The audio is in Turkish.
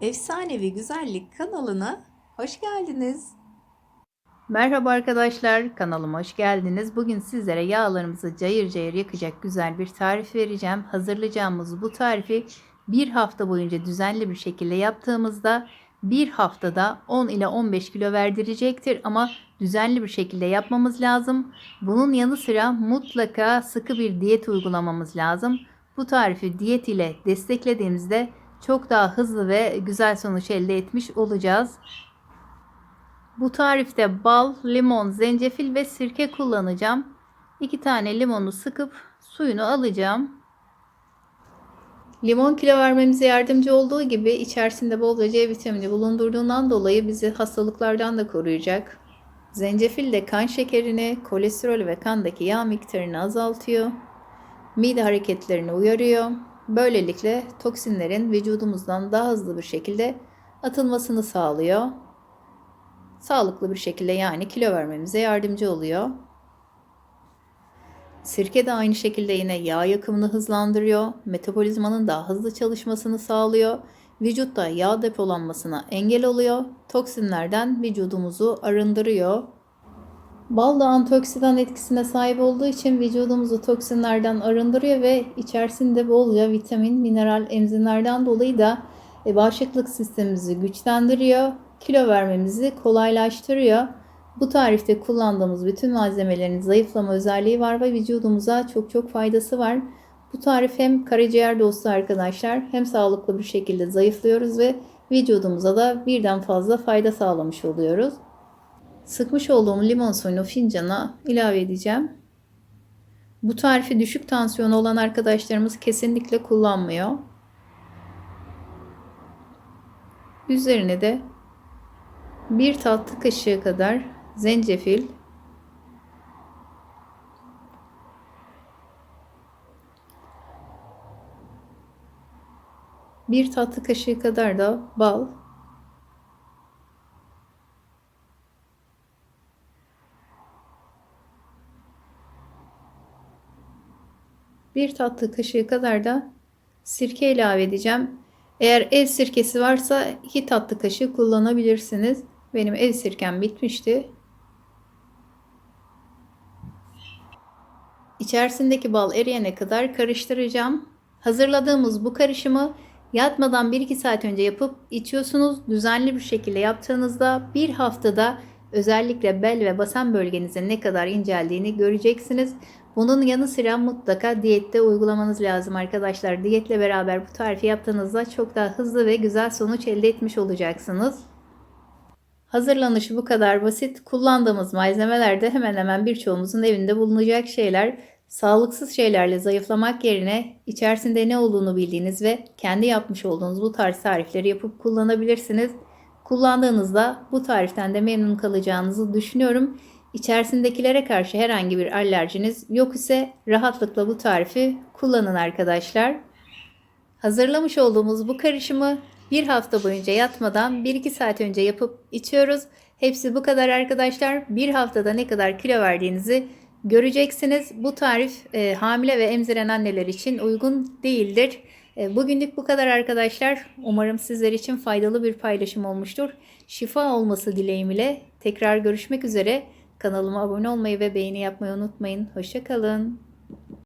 Efsanevi Güzellik kanalına hoş geldiniz. Merhaba arkadaşlar, kanalıma hoş geldiniz. Bugün sizlere yağlarımızı cayır cayır yakacak güzel bir tarif vereceğim. Hazırlayacağımız bu tarifi bir hafta boyunca düzenli bir şekilde yaptığımızda bir haftada 10 ile 15 kilo verdirecektir ama düzenli bir şekilde yapmamız lazım. Bunun yanı sıra mutlaka sıkı bir diyet uygulamamız lazım. Bu tarifi diyet ile desteklediğimizde çok daha hızlı ve güzel sonuç elde etmiş olacağız. Bu tarifte bal, limon, zencefil ve sirke kullanacağım. 2 tane limonu sıkıp suyunu alacağım. Limon kilo vermemize yardımcı olduğu gibi içerisinde bolca C vitamini bulundurduğundan dolayı bizi hastalıklardan da koruyacak. Zencefil de kan şekerini, kolesterol ve kandaki yağ miktarını azaltıyor. Mide hareketlerini uyarıyor. Böylelikle toksinlerin vücudumuzdan daha hızlı bir şekilde atılmasını sağlıyor sağlıklı bir şekilde yani kilo vermemize yardımcı oluyor. Sirke de aynı şekilde yine yağ yakımını hızlandırıyor, metabolizmanın daha hızlı çalışmasını sağlıyor, vücutta yağ depolanmasına engel oluyor, toksinlerden vücudumuzu arındırıyor. Bal da antioksidan etkisine sahip olduğu için vücudumuzu toksinlerden arındırıyor ve içerisinde bolca vitamin, mineral, enzimlerden dolayı da e, bağışıklık sistemimizi güçlendiriyor kilo vermemizi kolaylaştırıyor. Bu tarifte kullandığımız bütün malzemelerin zayıflama özelliği var ve vücudumuza çok çok faydası var. Bu tarif hem karaciğer dostu arkadaşlar hem sağlıklı bir şekilde zayıflıyoruz ve vücudumuza da birden fazla fayda sağlamış oluyoruz. Sıkmış olduğum limon suyunu fincana ilave edeceğim. Bu tarifi düşük tansiyonu olan arkadaşlarımız kesinlikle kullanmıyor. Üzerine de bir tatlı kaşığı kadar zencefil, bir tatlı kaşığı kadar da bal, bir tatlı kaşığı kadar da sirke ilave edeceğim. Eğer ev sirkesi varsa 2 tatlı kaşığı kullanabilirsiniz. Benim ev sirkem bitmişti. İçerisindeki bal eriyene kadar karıştıracağım. Hazırladığımız bu karışımı yatmadan 1-2 saat önce yapıp içiyorsunuz. Düzenli bir şekilde yaptığınızda bir haftada özellikle bel ve basen bölgenizin ne kadar inceldiğini göreceksiniz. Bunun yanı sıra mutlaka diyette uygulamanız lazım arkadaşlar. Diyetle beraber bu tarifi yaptığınızda çok daha hızlı ve güzel sonuç elde etmiş olacaksınız. Hazırlanışı bu kadar basit. Kullandığımız malzemeler de hemen hemen birçoğumuzun evinde bulunacak şeyler. Sağlıksız şeylerle zayıflamak yerine içerisinde ne olduğunu bildiğiniz ve kendi yapmış olduğunuz bu tarz tarifleri yapıp kullanabilirsiniz. Kullandığınızda bu tariften de memnun kalacağınızı düşünüyorum. İçerisindekilere karşı herhangi bir alerjiniz yok ise rahatlıkla bu tarifi kullanın arkadaşlar. Hazırlamış olduğumuz bu karışımı bir hafta boyunca yatmadan 1-2 saat önce yapıp içiyoruz. Hepsi bu kadar arkadaşlar. Bir haftada ne kadar kilo verdiğinizi göreceksiniz. Bu tarif e, hamile ve emziren anneler için uygun değildir. E, bugünlük bu kadar arkadaşlar. Umarım sizler için faydalı bir paylaşım olmuştur. Şifa olması dileğimle tekrar görüşmek üzere. Kanalıma abone olmayı ve beğeni yapmayı unutmayın. Hoşçakalın.